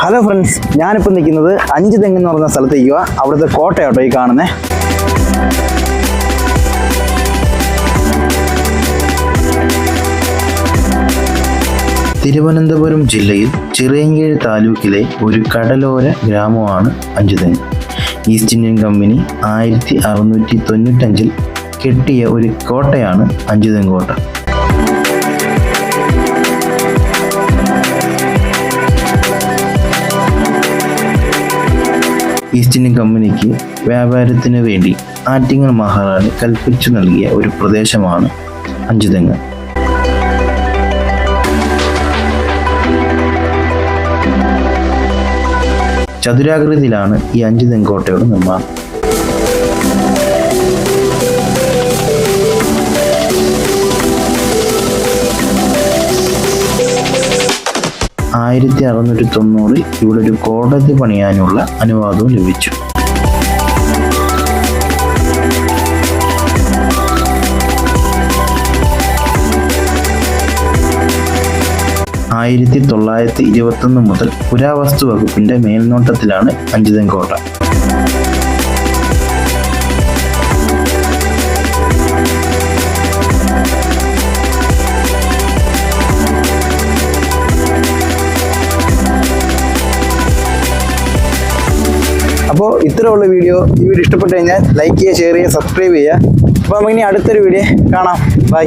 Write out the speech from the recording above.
Hello friends ഞാനിപ്പോൾ നിൽക്കുന്നത് അഞ്ച് തെങ്ങ് എന്ന് പറയുന്ന സ്ഥലത്തേക്ക് അവിടുത്തെ കോട്ടയോട്ടോ ഈ കാണുന്നത് തിരുവനന്തപുരം ജില്ലയിൽ ചിറയൻകീഴ് താലൂക്കിലെ ഒരു കടലോര ഗ്രാമമാണ് അഞ്ചുതെങ്ങ് ഈസ്റ്റ് ഇന്ത്യൻ കമ്പനി ആയിരത്തി അറുന്നൂറ്റി തൊണ്ണൂറ്റഞ്ചിൽ കെട്ടിയ ഒരു കോട്ടയാണ് അഞ്ചുതെങ്ങ് കോട്ട. ഈസ്റ്റ് ഇന്ത്യൻ കമ്പനിക്ക് വ്യാപാരത്തിന് വേണ്ടി ആറ്റിങ്ങൽ മഹാറാണി കൽപ്പിച്ചു നൽകിയ ഒരു പ്രദേശമാണ് അഞ്ചുതെങ്ങ്. ചതുരാകൃതിയിലാണ് ഈ അഞ്ചുതെങ്കോട്ടയുടെ നിർമ്മാണം. ആയിരത്തി അറുന്നൂറ്റി തൊണ്ണൂറിൽ ഇവിടെ ഒരു കോടതി പണിയാനുള്ള അനുവാദവും ലഭിച്ചു. ആയിരത്തി തൊള്ളായിരത്തി ഇരുപത്തൊന്ന് മുതൽ പുരാവസ്തു വകുപ്പിന്റെ മേൽനോട്ടത്തിലാണ് അഞ്ചുതെങ്കോട്ട. അപ്പോൾ ഇത്തരമുള്ള വീഡിയോ ഈ വീഡിയോ ഇഷ്ടപ്പെട്ട് കഴിഞ്ഞാൽ ലൈക്ക് ചെയ്യുക ഷെയർ ചെയ്യുക സബ്സ്ക്രൈബ് ചെയ്യുക. അപ്പോൾ നമുക്ക് ഇനി അടുത്തൊരു വീഡിയോ കാണാം. ബൈ